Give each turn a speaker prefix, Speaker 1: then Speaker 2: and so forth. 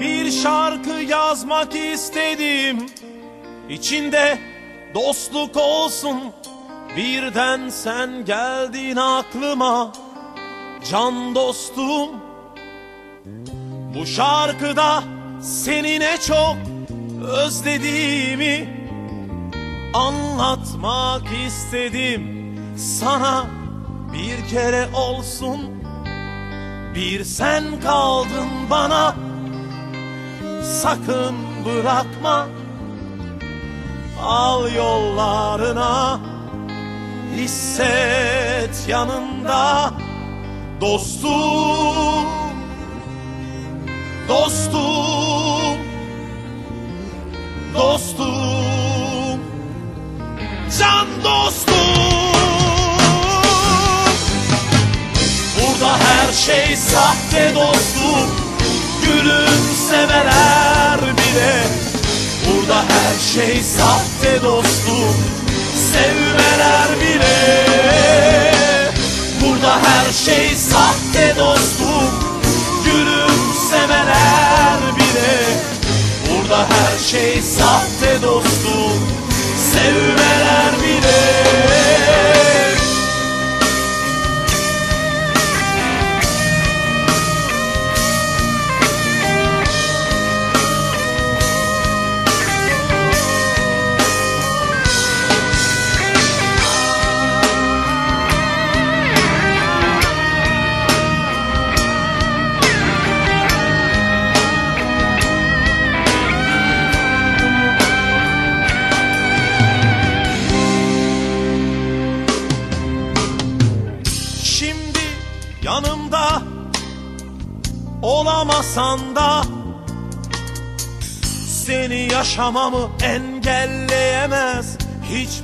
Speaker 1: Bir şarkı yazmak istedim. İçinde dostluk olsun. Birden sen geldin aklıma. Can dostum Bu şarkıda seni ne çok özlediğimi Anlatmak istedim. Sana bir kere olsun. Bir sen kaldın bana sakın bırakma. Al yollarına. Hisset yanında. Dostum. Dostum. Dostum. Can dostum. Burada her şey sahte dostum her şey sahte dostum Sevmeler bile. Burada her şey sahte dostum Gülümsemeler bile. Burada her şey sahte dostum Sevmeler bile yanımda olamasan da Seni yaşamamı engelleyemez. Hiçbir